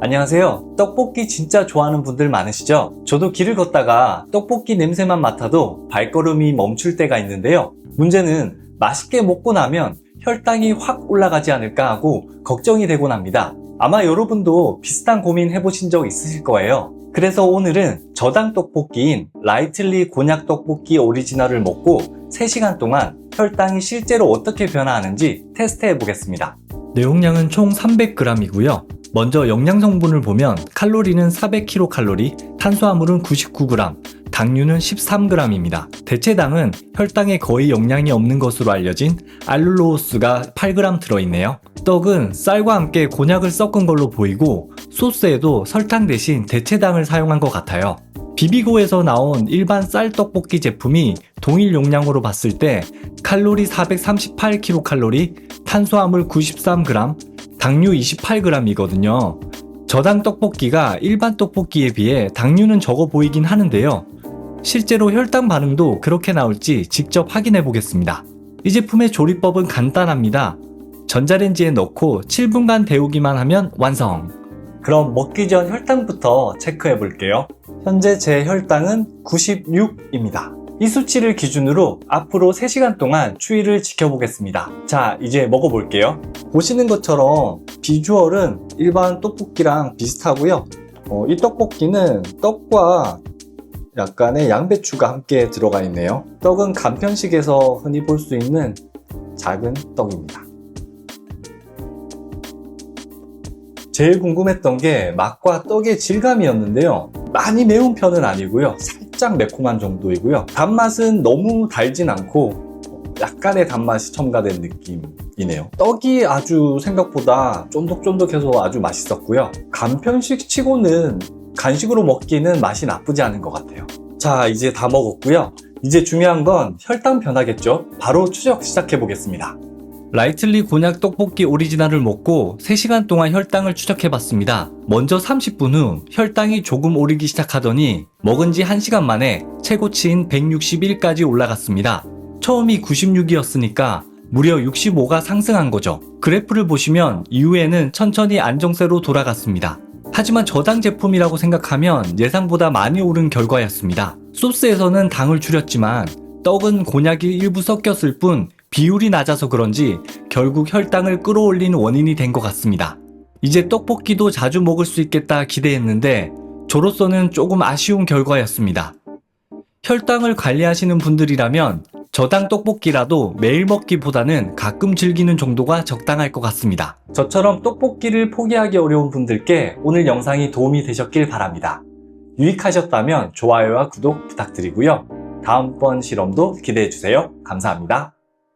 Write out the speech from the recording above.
안녕하세요. 떡볶이 진짜 좋아하는 분들 많으시죠? 저도 길을 걷다가 떡볶이 냄새만 맡아도 발걸음이 멈출 때가 있는데요. 문제는 맛있게 먹고 나면 혈당이 확 올라가지 않을까 하고 걱정이 되곤 합니다. 아마 여러분도 비슷한 고민 해보신 적 있으실 거예요. 그래서 오늘은 저당 떡볶이인 라이틀리 곤약 떡볶이 오리지널을 먹고 3시간 동안 혈당이 실제로 어떻게 변화하는지 테스트해 보겠습니다. 내용량은 총 300g이고요. 먼저 영양 성분을 보면 칼로리는 400kcal, 탄수화물은 99g, 당류는 13g입니다. 대체당은 혈당에 거의 영향이 없는 것으로 알려진 알룰로스가 8g 들어있네요. 떡은 쌀과 함께 곤약을 섞은 걸로 보이고 소스에도 설탕 대신 대체당을 사용한 것 같아요. 비비고에서 나온 일반 쌀 떡볶이 제품이 동일 용량으로 봤을 때 칼로리 438kcal, 탄수화물 93g, 당류 28g이거든요. 저당 떡볶이가 일반 떡볶이에 비해 당류는 적어 보이긴 하는데요. 실제로 혈당 반응도 그렇게 나올지 직접 확인해 보겠습니다. 이 제품의 조리법은 간단합니다. 전자레인지에 넣고 7분간 데우기만 하면 완성. 그럼 먹기 전 혈당부터 체크해 볼게요. 현재 제 혈당은 96입니다. 이 수치를 기준으로 앞으로 3시간 동안 추이를 지켜보겠습니다. 자, 이제 먹어볼게요. 보시는 것처럼 비주얼은 일반 떡볶이랑 비슷하고요. 어, 이 떡볶이는 떡과 약간의 양배추가 함께 들어가 있네요. 떡은 간편식에서 흔히 볼 수 있는 작은 떡입니다. 제일 궁금했던 게 맛과 떡의 질감이었는데요. 많이 매운 편은 아니고요. 살짝 매콤한 정도이고요. 단맛은 너무 달진 않고 약간의 단맛이 첨가된 느낌이네요. 떡이 아주 생각보다 쫀득쫀득해서 아주 맛있었고요. 간편식 치고는 간식으로 먹기는 맛이 나쁘지 않은 것 같아요. 자, 이제 다 먹었고요. 이제 중요한 건 혈당 변화겠죠? 바로 추적 시작해 보겠습니다. 라이틀리 곤약 떡볶이 오리지널을 먹고 3시간 동안 혈당을 추적해봤습니다. 먼저 30분 후 혈당이 조금 오르기 시작하더니 먹은 지 1시간 만에 최고치인 161까지 올라갔습니다. 처음이 96이었으니까 무려 65가 상승한 거죠. 그래프를 보시면 이후에는 천천히 안정세로 돌아갔습니다. 하지만 저당 제품이라고 생각하면 예상보다 많이 오른 결과였습니다. 소스에서는 당을 줄였지만 떡은 곤약이 일부 섞였을 뿐 비율이 낮아서 그런지 결국 혈당을 끌어올린 원인이 된 것 같습니다. 이제 떡볶이도 자주 먹을 수 있겠다 기대했는데 저로서는 조금 아쉬운 결과였습니다. 혈당을 관리하시는 분들이라면 저당 떡볶이라도 매일 먹기보다는 가끔 즐기는 정도가 적당할 것 같습니다. 저처럼 떡볶이를 포기하기 어려운 분들께 오늘 영상이 도움이 되셨길 바랍니다. 유익하셨다면 좋아요와 구독 부탁드리고요. 다음번 실험도 기대해주세요. 감사합니다.